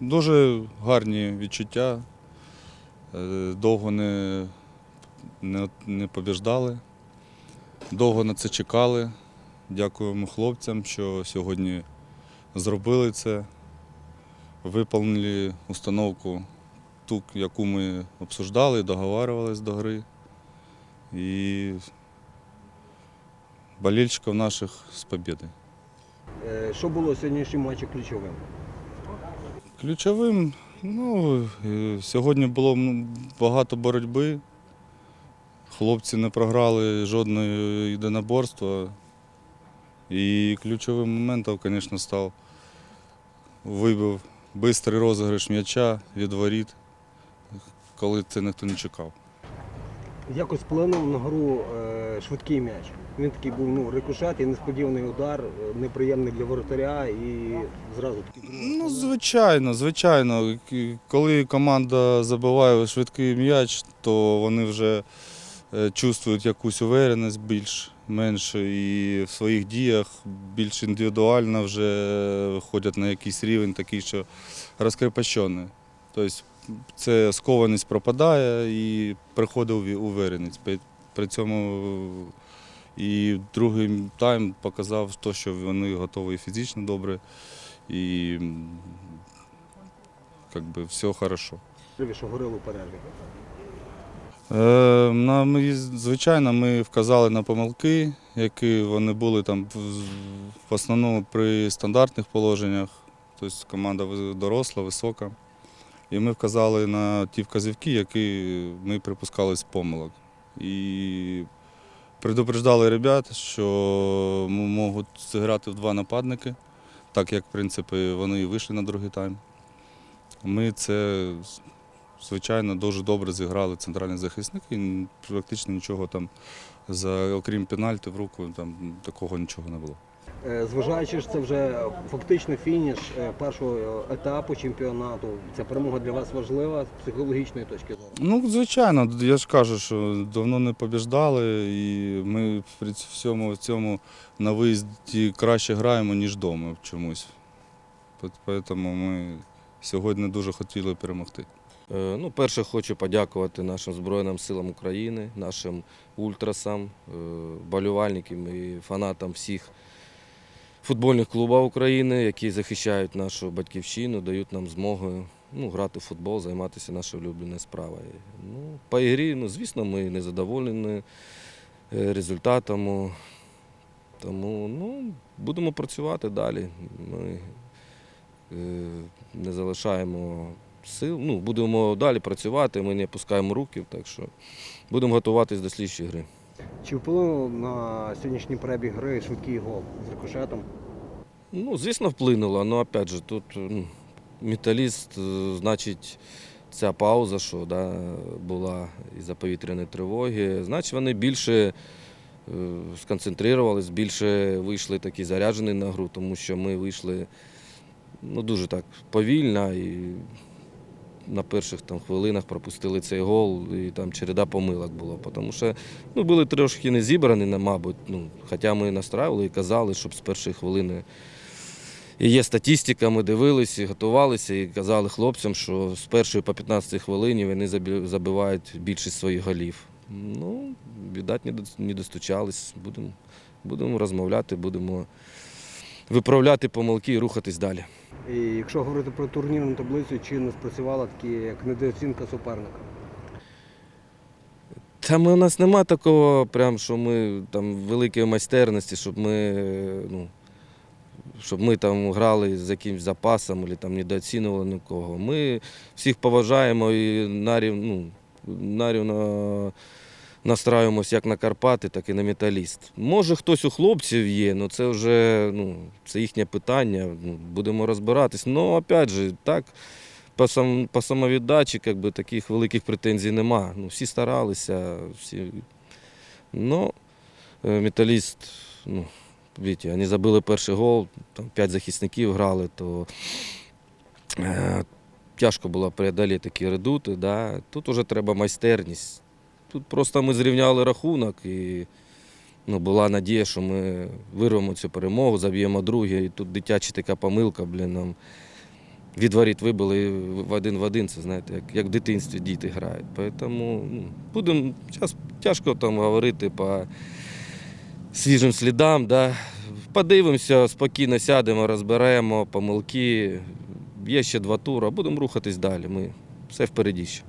Дуже гарні відчуття. Е, Довго не, не, не побіждали, довго на це чекали. Дякуємо хлопцям, що сьогодні зробили це, виповнили установку, ту, яку ми обсуждали, договарювалися до гри. І болельщиків наших з побєдою. Е, Що було в сьогоднішньому матчі ключовим? Ключовим, ну, е, сьогодні було багато боротьби. Хлопці не програли жодного єдиноборства. І ключовим моментом, звісно, став вибив швидкий розіграш м'яча від воріт, коли це ніхто не чекав. Якось вплинув на гру е, швидкий м'яч. Він такий був ну, рикошет і несподіваний удар, е, неприємний для воротаря і зразу такий Ну, звичайно, звичайно. Коли команда забиває швидкий м'яч, то вони вже е, чувствують якусь увереність більш менше і в своїх діях більш індивідуально вже виходять на якийсь рівень такий, що розкрепощений. Тобто це скованість пропадає і приходить уві- увереність. При- цьому і другий тайм показав те, що вони готові фізично добре і бы все хорошо. що горило у перерві. Е, на, ми, звичайно, ми вказали на помилки, які вони були там в основному при стандартних положеннях. Тобто команда доросла, висока. І ми вказали на ті вказівки, які ми припускали з помилок. І предупреждали ребят, що можуть зіграти в два нападники, так як в принципі, вони і вийшли на другий тайм. Ми це звичайно, дуже добре зіграли центральний захисник і практично нічого там, окрім пенальти в руку, там такого нічого не було. Е, Зважаючи, що це вже фактично фініш е, першого етапу чемпіонату, ця перемога для вас важлива з психологічної точки зору. Ну, звичайно, я ж кажу, що давно не побіждали, і ми при всьому цьому на виїзді краще граємо, ніж вдома чомусь. Тому ми сьогодні дуже хотіли перемогти. Е, Ну, перше, хочу подякувати нашим Збройним силам України, нашим ультрасам, болівальникам і фанатам всіх футбольних клубів України, які захищають нашу батьківщину, дають нам змогу ну, грати в футбол, займатися нашою улюбленою справою. Ну, по ігрі, ну, звісно, ми не задоволені е, результатами. Тому ну, будемо працювати далі. Ми е, не залишаємо сил. Ну, будемо далі працювати, ми не опускаємо руки, так що будемо готуватись до слідчої гри. Чи вплинув на сьогоднішній перебіг гри швидкий гол з рикошетом? Ну, звісно, вплинуло, але опять же, тут ну, металіст, е, значить, ця пауза, що да, була із-за повітряної тривоги, значить, вони більше е, сконцентрувалися, більше вийшли такі заряджені на гру, тому що ми вийшли ну, дуже так повільно і на перших там, хвилинах пропустили цей гол, і там череда помилок було. Тому що ну, були трошки не зібрані, мабуть. Ну, хоча ми настраювали і казали, щоб з першої хвилини. І є статистика, ми дивилися, готувалися і казали хлопцям, що з першої по 15 хвилині вони забивають більшість своїх голів. Ну, віддать, не достучались. Будемо, будемо розмовляти, будемо виправляти помилки і рухатись далі. І якщо говорити про турнірну таблицю, чи не спрацювала такі як недооцінка суперника? Та ми, у нас нема такого, прям, що ми там великої майстерності, щоб ми, ну, щоб ми там грали з якимось запасом або там недооцінювали нікого. Ми всіх поважаємо і нарів, ну, нарівно настраюємося як на Карпати, так і на металіст. Може, хтось у хлопців є, але це вже ну, це їхнє питання. Ну, будемо розбиратись. Ну, опять же, так. По, сам, по самовіддачі как би, таких великих претензій нема. Ну, всі старалися, всі. Ну, е, металіст, ну, видите, вони забили перший гол, там п'ять захисників грали, то е, тяжко було преодоліти такі редути. Да. Тут вже треба майстерність. Тут просто ми зрівняли рахунок і ну, була надія, що ми вирвемо цю перемогу, заб'ємо друге. І тут дитяча така помилка, блін, нам від воріт вибили в один в один, це знаєте, як, як в дитинстві діти грають. Тому ну, будемо тяжко там говорити по свіжим слідам. Да. Подивимося, спокійно сядемо, розберемо помилки. Є ще два тури, будемо рухатись далі. Ми все впереді ще.